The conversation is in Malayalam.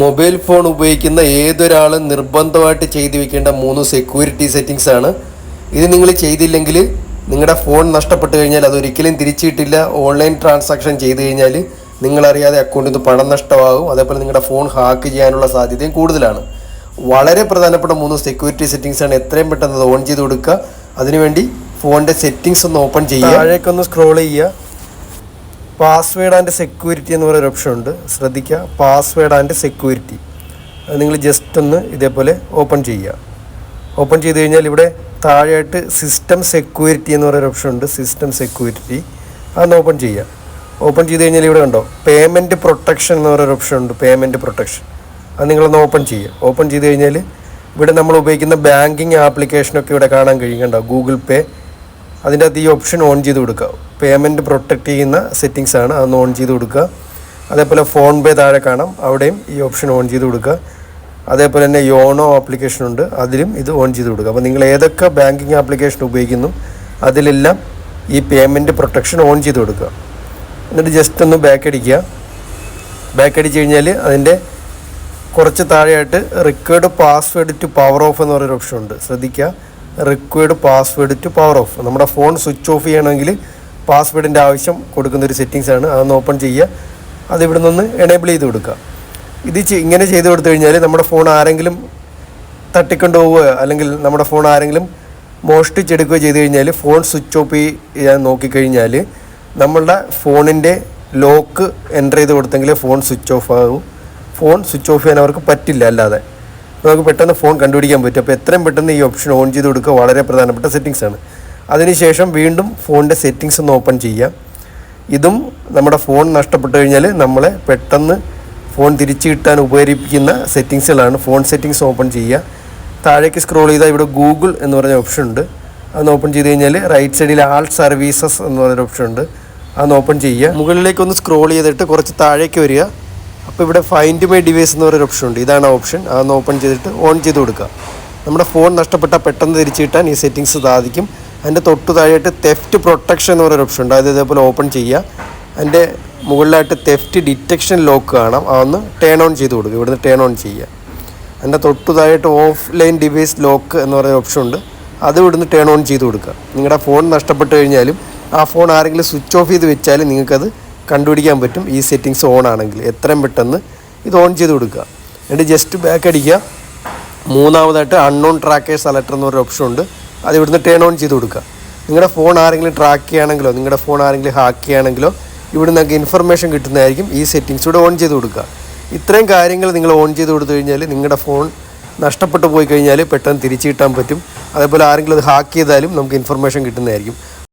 മൊബൈൽ ഫോൺ ഉപയോഗിക്കുന്ന ഏതൊരാളും നിർബന്ധമായിട്ട് ചെയ്തു വെക്കേണ്ട മൂന്ന് സെക്യൂരിറ്റി സെറ്റിങ്സ് ആണ്. ഇത് നിങ്ങൾ ചെയ്തില്ലെങ്കിൽ നിങ്ങളുടെ ഫോൺ നഷ്ടപ്പെട്ട് കഴിഞ്ഞാൽ അതൊരിക്കലും തിരിച്ചിട്ടില്ല. ഓൺലൈൻ ട്രാൻസാക്ഷൻ ചെയ്ത് കഴിഞ്ഞാൽ നിങ്ങളറിയാതെ അക്കൗണ്ടിൽ നിന്ന് പണം നഷ്ടമാകും. അതേപോലെ നിങ്ങളുടെ ഫോൺ ഹാക്ക് ചെയ്യാനുള്ള സാധ്യതയും കൂടുതലാണ്. വളരെ പ്രധാനപ്പെട്ട മൂന്ന് സെക്യൂരിറ്റി സെറ്റിങ്സ് ആണ് എത്രയും പെട്ടെന്ന് അത് ഓൺ ചെയ്ത് കൊടുക്കുക. അതിനുവേണ്ടി ഫോണിന്റെ സെറ്റിങ്സ് ഒന്ന് ഓപ്പൺ ചെയ്യുക. താഴേക്കൊന്ന് സ്ക്രോൾ ചെയ്യുക. പാസ്വേഡ് ആൻഡ് സെക്യൂരിറ്റി എന്ന് പറയുന്ന ഓപ്ഷൻ ഉണ്ട്. ശ്രദ്ധിക്കുക. പാസ്വേഡ് ആൻഡ് സെക്യൂരിറ്റി അത് നിങ്ങൾ ജസ്റ്റ് ഒന്ന് ഇതേപോലെ ഓപ്പൺ ചെയ്യുക. ഓപ്പൺ ചെയ്ത് കഴിഞ്ഞാൽ ഇവിടെ താഴെയായിട്ട് സിസ്റ്റം സെക്യൂരിറ്റി എന്ന് പറയുന്ന ഓപ്ഷൻ ഉണ്ട്. സിസ്റ്റം സെക്യൂരിറ്റി അതൊന്ന് ഓപ്പൺ ചെയ്യുക. ഓപ്പൺ ചെയ്ത് കഴിഞ്ഞാൽ ഇവിടെ കണ്ടോ? പേയ്മെന്റ് പ്രൊട്ടക്ഷൻ എന്ന് പറയുന്ന ഓപ്ഷൻ ഉണ്ട്. പേയ്മെന്റ് പ്രൊട്ടക്ഷൻ അത് നിങ്ങളൊന്ന് ഓപ്പൺ ചെയ്യുക. ഓപ്പൺ ചെയ്ത് കഴിഞ്ഞാൽ ഇവിടെ നമ്മൾ ഉപയോഗിക്കുന്ന ബാങ്കിങ് ആപ്ലിക്കേഷനൊക്കെ ഇവിടെ കാണാൻ കഴിയും. കണ്ടോ? ഗൂഗിൾ പേ അതിന്റെ അകത്ത് ഈ ഓപ്ഷൻ ഓൺ ചെയ്ത് കൊടുക്കുക. പേയ്മെന്റ് പ്രൊട്ടക്റ്റ് ചെയ്യുന്ന സെറ്റിങ്സ് ആണ്. അതൊന്ന് ഓൺ ചെയ്ത് കൊടുക്കുക. അതേപോലെ ഫോൺ പേ താഴെ കാണാം. അവിടെയും ഈ ഓപ്ഷൻ ഓൺ ചെയ്ത് കൊടുക്കുക. അതേപോലെ തന്നെ യോണോ ആപ്ലിക്കേഷൻ ഉണ്ട്. അതിലും ഇത് ഓൺ ചെയ്ത് കൊടുക്കുക. അപ്പോൾ നിങ്ങൾ ഏതൊക്കെ ബാങ്കിങ് ആപ്ലിക്കേഷൻ ഉപയോഗിക്കുന്നു അതിലെല്ലാം ഈ പേയ്മെന്റ് പ്രൊട്ടക്ഷൻ ഓൺ ചെയ്ത് കൊടുക്കുക. എന്നിട്ട് ജസ്റ്റ് ഒന്ന് ബാക്ക് അടിക്കുക. ബാക്ക് അടിച്ച് കഴിഞ്ഞാൽ അതിന്റെ കുറച്ച് താഴെയായിട്ട് required password to power off എന്ന് പറയുന്ന ഓപ്ഷൻ ഉണ്ട്. ശ്രദ്ധിക്കുക. Required password to power off നമ്മുടെ ഫോൺ സ്വിച്ച് ഓഫ് ചെയ്യണമെങ്കിൽ പാസ്വേഡിന്റെ ആവശ്യം കൊടുക്കുന്ന ഒരു സെറ്റിങ്സ് ആണ്. അതൊന്ന് ഓപ്പൺ ചെയ്യുക. അത് ഇവിടെ നിന്ന് എനേബിൾ ചെയ്ത് കൊടുക്കുക. ഇത് ഇങ്ങനെ ചെയ്ത് കൊടുത്തു കഴിഞ്ഞാൽ നമ്മുടെ ഫോൺ ആരെങ്കിലും തട്ടിക്കൊണ്ട് പോവുകയോ അല്ലെങ്കിൽ നമ്മുടെ ഫോൺ ആരെങ്കിലും മോഷ്ടിച്ചെടുക്കുകയോ ചെയ്ത് കഴിഞ്ഞാൽ ഫോൺ സ്വിച്ച് ഓഫ് ചെയ്യാൻ നോക്കിക്കഴിഞ്ഞാൽ നമ്മളുടെ ഫോണിന്റെ ലോക്ക് എന്റർ ചെയ്ത് കൊടുത്തെങ്കിൽ ഫോൺ സ്വിച്ച് ഓഫ് ആകും. ഫോൺ സ്വിച്ച് ഓഫ് ചെയ്യാൻ അവർക്ക് പറ്റില്ല അല്ലാതെ. നമുക്ക് പെട്ടെന്ന് ഫോൺ കണ്ടുപിടിക്കാൻ പറ്റും. അപ്പോൾ എത്രയും പെട്ടെന്ന് ഈ ഓപ്ഷൻ ഓൺ ചെയ്ത് കൊടുക്കുക വളരെ പ്രധാനപ്പെട്ട സെറ്റിങ്സാണ് അതിനുശേഷം വീണ്ടും ഫോണിന്റെ സെറ്റിങ്സ് ഒന്ന് ഓപ്പൺ ചെയ്യുക. ഇതും നമ്മുടെ ഫോൺ നഷ്ടപ്പെട്ടു കഴിഞ്ഞാൽ നമ്മളെ പെട്ടെന്ന് ഫോൺ തിരിച്ചു കിട്ടാൻ ഉപകരിപ്പിക്കുന്ന സെറ്റിങ്സുകളാണ് ഫോൺ സെറ്റിങ്സ് ഓപ്പൺ ചെയ്യുക. താഴേക്ക് സ്ക്രോൾ ചെയ്താൽ ഇവിടെ ഗൂഗിൾ എന്ന് പറഞ്ഞ ഓപ്ഷൻ ഉണ്ട്. അതൊന്ന് ഓപ്പൺ ചെയ്ത് കഴിഞ്ഞാൽ റൈറ്റ് സൈഡിൽ ആൾ സർവീസസ് എന്ന് പറഞ്ഞൊരു ഓപ്ഷൻ ഉണ്ട്. അതൊന്ന് ഓപ്പൺ ചെയ്യുക. മുകളിലേക്ക് ഒന്ന് സ്ക്രോൾ ചെയ്തിട്ട് കുറച്ച് താഴേക്ക് വരിക. അപ്പോൾ ഇവിടെ ഫൈൻഡ് മൈ ഡിവൈസ് എന്ന് പറയുന്ന ഓപ്ഷൻ ഉണ്ട്. ഇതാണ് ഓപ്ഷൻ അതൊന്ന് ഓപ്പൺ ചെയ്തിട്ട് ഓൺ ചെയ്ത് കൊടുക്കുക. നമ്മുടെ ഫോൺ നഷ്ടപ്പെട്ടാൽ പെട്ടെന്ന് തിരിച്ചു കിട്ടാൻ ഈ സെറ്റിങ്സ് സാധിക്കും. അതിന്റെ തൊട്ട് താഴെയായിട്ട് തെഫ്റ്റ് പ്രൊട്ടക്ഷൻ എന്ന് പറയുന്ന ഓപ്ഷൻ ഉണ്ട്. അത് ഇതേപോലെ ഓപ്പൺ ചെയ്യുക. അതിന്റെ മുകളിലായിട്ട് തെഫ്റ്റ് ഡിറ്റക്ഷൻ ലോക്ക് കാണാം. അതൊന്ന് ടേൺ ഓൺ ചെയ്ത് കൊടുക്കുക. ഇവിടുന്ന് ടേൺ ഓൺ ചെയ്യുക. അതിന്റെ തൊട്ട് താഴെയായിട്ട് ഓഫ് ലൈൻ ഡിവൈസ് ലോക്ക് എന്ന് പറയുന്ന ഓപ്ഷൻ ഉണ്ട്. അത് ഇവിടുന്ന് ടേൺ ഓൺ ചെയ്ത് കൊടുക്കുക. നിങ്ങളുടെ ഫോൺ നഷ്ടപ്പെട്ട് കഴിഞ്ഞാലും ആ ഫോൺ ആരെങ്കിലും സ്വിച്ച് ഓഫ് ചെയ്ത് വെച്ചാലും നിങ്ങൾക്കത് കണ്ടുപിടിക്കാൻ പറ്റും. ഈ സെറ്റിങ്സ് ഓൺ ആണെങ്കിൽ എത്രയും പെട്ടെന്ന് ഇത് ഓൺ ചെയ്ത് കൊടുക്കുക. എന്നിട്ട് ജസ്റ്റ് ബാക്ക് അടിക്കുക. മൂന്നാമതായിട്ട് അൺനോൺ ട്രാക്കേഴ്സ് അലർട്ട് എന്ന് പറയുന്ന ഓപ്ഷൻ ഉണ്ട്. അത് ഇവിടുന്ന് ടേൺ ഓൺ ചെയ്ത് കൊടുക്കുക. നിങ്ങളുടെ ഫോൺ ആരെങ്കിലും ട്രാക്ക് ചെയ്യുകയാണെങ്കിലോ നിങ്ങളുടെ ഫോൺ ആരെങ്കിലും ഹാക്ക് ചെയ്യുകയാണെങ്കിലോ ഇവിടെ നിങ്ങൾക്ക് ഇൻഫർമേഷൻ കിട്ടുന്നതായിരിക്കും ഈ സെറ്റിങ്സ് കൂടെ ഓൺ ചെയ്ത് കൊടുക്കുക. ഇത്രയും കാര്യങ്ങൾ നിങ്ങൾ ഓൺ ചെയ്ത് കൊടുത്തു കഴിഞ്ഞാൽ നിങ്ങളുടെ ഫോൺ നഷ്ടപ്പെട്ടു പോയി കഴിഞ്ഞാൽ പെട്ടെന്ന് തിരിച്ചു കിട്ടാൻ പറ്റും. അതേപോലെ ആരെങ്കിലും അത് ഹാക്ക് ചെയ്താലും നമുക്ക് ഇൻഫർമേഷൻ കിട്ടുന്നതായിരിക്കും.